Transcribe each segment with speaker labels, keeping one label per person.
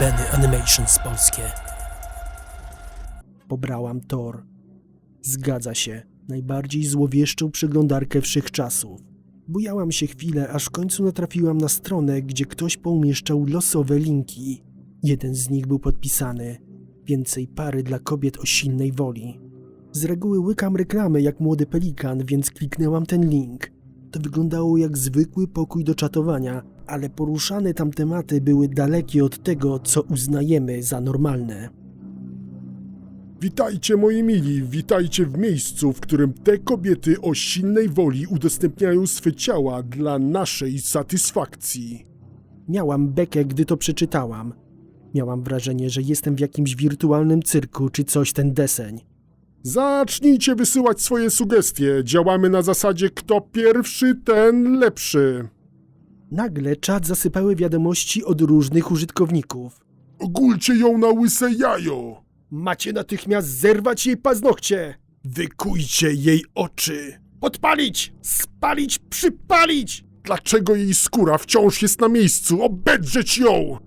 Speaker 1: Benny Animations polskie.
Speaker 2: Pobrałam Tor. Zgadza się, najbardziej złowieszczą przeglądarkę wszechczasów. Bujałam się chwilę, aż w końcu natrafiłam na stronę, gdzie ktoś poumieszczał losowe linki. Jeden z nich był podpisany. Więcej pary dla kobiet o silnej woli. Z reguły łykam reklamy jak młody pelikan, więc kliknęłam ten link. To wyglądało jak zwykły pokój do czatowania, ale poruszane tam tematy były dalekie od tego, co uznajemy za normalne.
Speaker 3: Witajcie moi mili, witajcie w miejscu, w którym te kobiety o silnej woli udostępniają swe ciała dla naszej satysfakcji.
Speaker 2: Miałam bekę, gdy to przeczytałam. Miałam wrażenie, że jestem w jakimś wirtualnym cyrku czy coś ten deseń.
Speaker 3: Zacznijcie wysyłać swoje sugestie. Działamy na zasadzie kto pierwszy, ten lepszy.
Speaker 2: Nagle czat zasypały wiadomości od różnych użytkowników.
Speaker 3: Ogólcie ją na łyse jajo.
Speaker 2: Macie natychmiast zerwać jej paznokcie!
Speaker 3: Wykujcie jej oczy.
Speaker 2: Podpalić! Spalić! Przypalić!
Speaker 3: Dlaczego jej skóra wciąż jest na miejscu? Obedrzeć ją!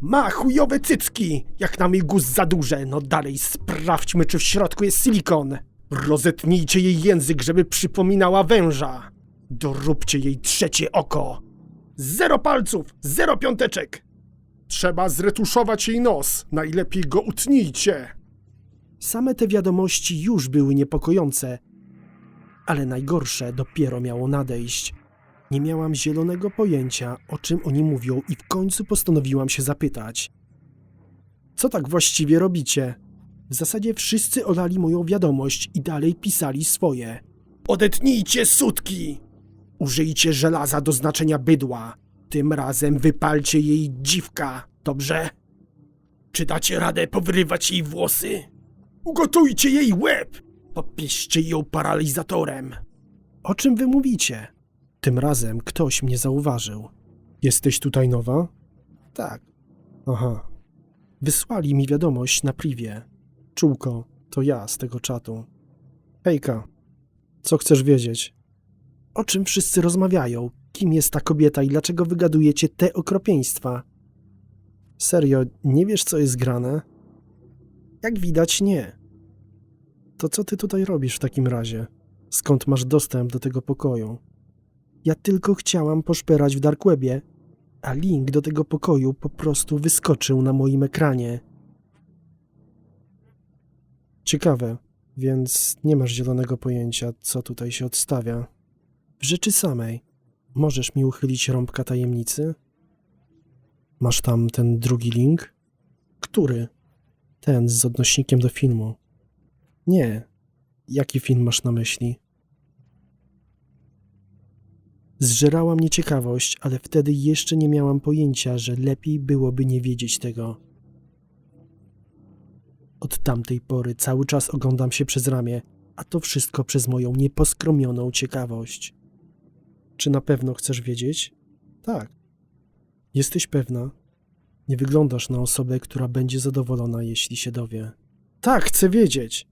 Speaker 2: Ma chujowe cycki! Jak nam jej guz za duże, no dalej sprawdźmy, czy w środku jest silikon. Rozetnijcie jej język, żeby przypominała węża. Doróbcie jej trzecie oko. Zero palców, zero piąteczek.
Speaker 3: Trzeba zretuszować jej nos. Najlepiej go utnijcie.
Speaker 2: Same te wiadomości już były niepokojące, ale najgorsze dopiero miało nadejść. Nie miałam zielonego pojęcia, o czym oni mówią, i w końcu postanowiłam się zapytać. Co tak właściwie robicie? W zasadzie wszyscy olali moją wiadomość i dalej pisali swoje. Odetnijcie sutki! Użyjcie żelaza do znaczenia bydła. Tym razem wypalcie jej dziwka, dobrze? Czy dacie radę powrywać jej włosy? Ugotujcie jej łeb! Popieście ją paralizatorem. O czym wy mówicie? Tym razem ktoś mnie zauważył. Jesteś tutaj nowa? Tak. Aha. Wysłali mi wiadomość na privie. Czółko, to ja z tego czatu. Hejka, co chcesz wiedzieć? O czym wszyscy rozmawiają? Kim jest ta kobieta i dlaczego wygadujecie te okropieństwa? Serio, nie wiesz co jest grane? Jak widać, nie. To co ty tutaj robisz w takim razie? Skąd masz dostęp do tego pokoju? Ja tylko chciałam poszperać w Darkwebie, a link do tego pokoju po prostu wyskoczył na moim ekranie. Ciekawe, więc nie masz zielonego pojęcia, co tutaj się odstawia. W rzeczy samej, możesz mi uchylić rąbka tajemnicy? Masz tam ten drugi link? Który? Ten z odnośnikiem do filmu. Nie. Jaki film masz na myśli? Zżerała mnie ciekawość, ale wtedy jeszcze nie miałam pojęcia, że lepiej byłoby nie wiedzieć tego. Od tamtej pory cały czas oglądam się przez ramię, a to wszystko przez moją nieposkromioną ciekawość. Czy na pewno chcesz wiedzieć? Tak. Jesteś pewna? Nie wyglądasz na osobę, która będzie zadowolona, jeśli się dowie. Tak, chcę wiedzieć.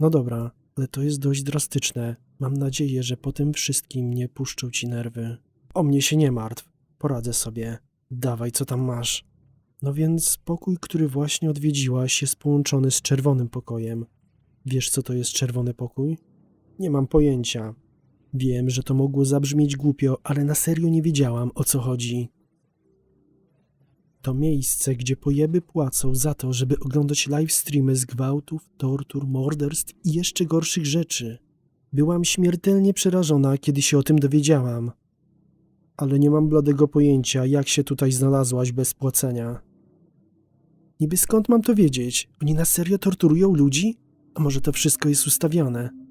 Speaker 2: No dobra, ale to jest dość drastyczne. Mam nadzieję, że po tym wszystkim nie puszczą ci nerwy. O mnie się nie martw. Poradzę sobie. Dawaj, co tam masz. No więc pokój, który właśnie odwiedziłaś, jest połączony z czerwonym pokojem. Wiesz, co to jest czerwony pokój? Nie mam pojęcia. Wiem, że to mogło zabrzmieć głupio, ale na serio nie wiedziałam, o co chodzi. To miejsce, gdzie pojeby płacą za to, żeby oglądać live streamy z gwałtów, tortur, morderstw i jeszcze gorszych rzeczy. Byłam śmiertelnie przerażona, kiedy się o tym dowiedziałam. Ale nie mam bladego pojęcia, jak się tutaj znalazłaś bez płacenia. Niby skąd mam to wiedzieć? Oni na serio torturują ludzi? A może to wszystko jest ustawione?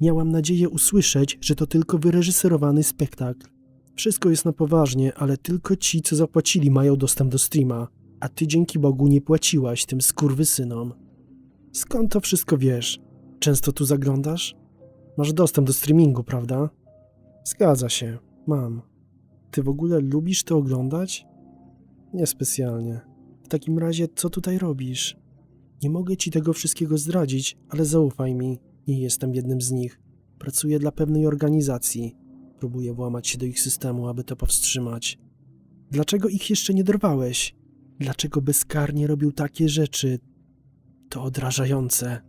Speaker 2: Miałam nadzieję usłyszeć, że to tylko wyreżyserowany spektakl. Wszystko jest na poważnie, ale tylko ci, co zapłacili, mają dostęp do streama, a ty dzięki Bogu nie płaciłaś tym skurwysynom. Skąd to wszystko wiesz? Często tu zaglądasz? Masz dostęp do streamingu, prawda? Zgadza się, mam. Ty w ogóle lubisz to oglądać? Niespecjalnie. W takim razie, co tutaj robisz? Nie mogę ci tego wszystkiego zdradzić, ale zaufaj mi, nie jestem jednym z nich. Pracuję dla pewnej organizacji. Próbuję włamać się do ich systemu, aby to powstrzymać. Dlaczego ich jeszcze nie dorwałeś? Dlaczego bezkarnie robił takie rzeczy? To odrażające.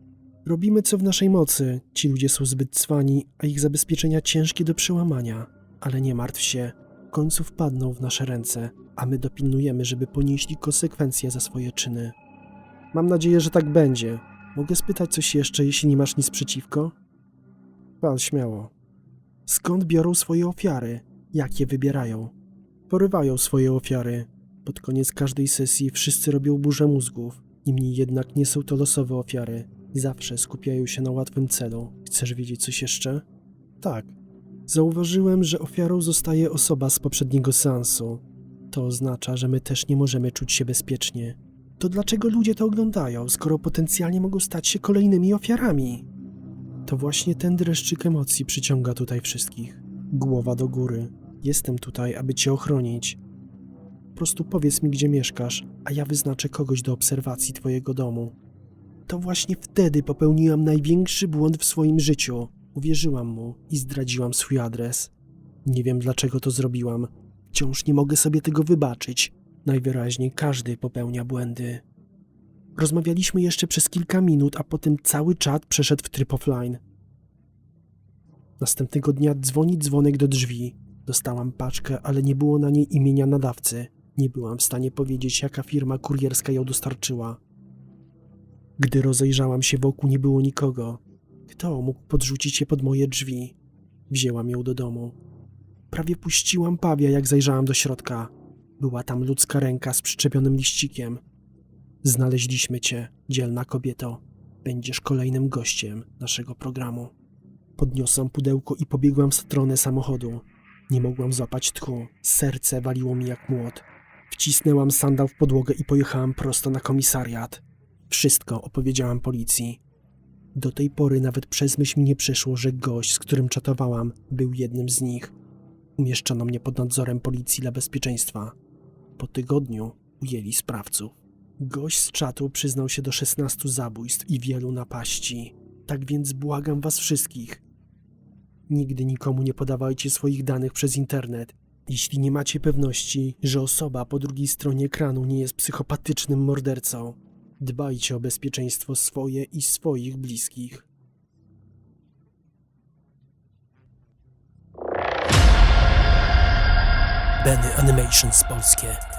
Speaker 2: Robimy co w naszej mocy. Ci ludzie są zbyt cwani, a ich zabezpieczenia ciężkie do przełamania. Ale nie martw się. W końcu wpadną w nasze ręce, a my dopilnujemy, żeby ponieśli konsekwencje za swoje czyny. Mam nadzieję, że tak będzie. Mogę spytać coś jeszcze, jeśli nie masz nic przeciwko? Pal śmiało. Skąd biorą swoje ofiary? Jak je wybierają? Porywają swoje ofiary. Pod koniec każdej sesji wszyscy robią burzę mózgów. Niemniej jednak nie są to losowe ofiary. Zawsze skupiają się na łatwym celu. Chcesz wiedzieć coś jeszcze? Tak. Zauważyłem, że ofiarą zostaje osoba z poprzedniego seansu. To oznacza, że my też nie możemy czuć się bezpiecznie. To dlaczego ludzie to oglądają, skoro potencjalnie mogą stać się kolejnymi ofiarami? To właśnie ten dreszczyk emocji przyciąga tutaj wszystkich. Głowa do góry. Jestem tutaj, aby cię ochronić. Po prostu powiedz mi, gdzie mieszkasz, a ja wyznaczę kogoś do obserwacji twojego domu. To właśnie wtedy popełniłam największy błąd w swoim życiu. Uwierzyłam mu i zdradziłam swój adres. Nie wiem dlaczego to zrobiłam. Wciąż nie mogę sobie tego wybaczyć. Najwyraźniej każdy popełnia błędy. Rozmawialiśmy jeszcze przez kilka minut, a potem cały czat przeszedł w tryb offline. Następnego dnia dzwoni dzwonek do drzwi. Dostałam paczkę, ale nie było na niej imienia nadawcy. Nie byłam w stanie powiedzieć, jaka firma kurierska ją dostarczyła. Gdy rozejrzałam się wokół, nie było nikogo. Kto mógł podrzucić je pod moje drzwi? Wzięłam ją do domu. Prawie puściłam pawia, jak zajrzałam do środka. Była tam ludzka ręka z przyczepionym liścikiem. Znaleźliśmy cię, dzielna kobieto. Będziesz kolejnym gościem naszego programu. Podniosłam pudełko i pobiegłam w stronę samochodu. Nie mogłam złapać tchu. Serce waliło mi jak młot. Wcisnęłam sandał w podłogę i pojechałam prosto na komisariat. Wszystko opowiedziałam policji. Do tej pory nawet przez myśl mi nie przeszło, że gość, z którym czatowałam, był jednym z nich. Umieszczono mnie pod nadzorem policji dla bezpieczeństwa. Po tygodniu ujęli sprawców. Gość z czatu przyznał się do 16 zabójstw i wielu napaści. Tak więc błagam was wszystkich. Nigdy nikomu nie podawajcie swoich danych przez internet. Jeśli nie macie pewności, że osoba po drugiej stronie ekranu nie jest psychopatycznym mordercą, dbajcie o bezpieczeństwo swoje i swoich bliskich.
Speaker 1: Benny Animations polskie.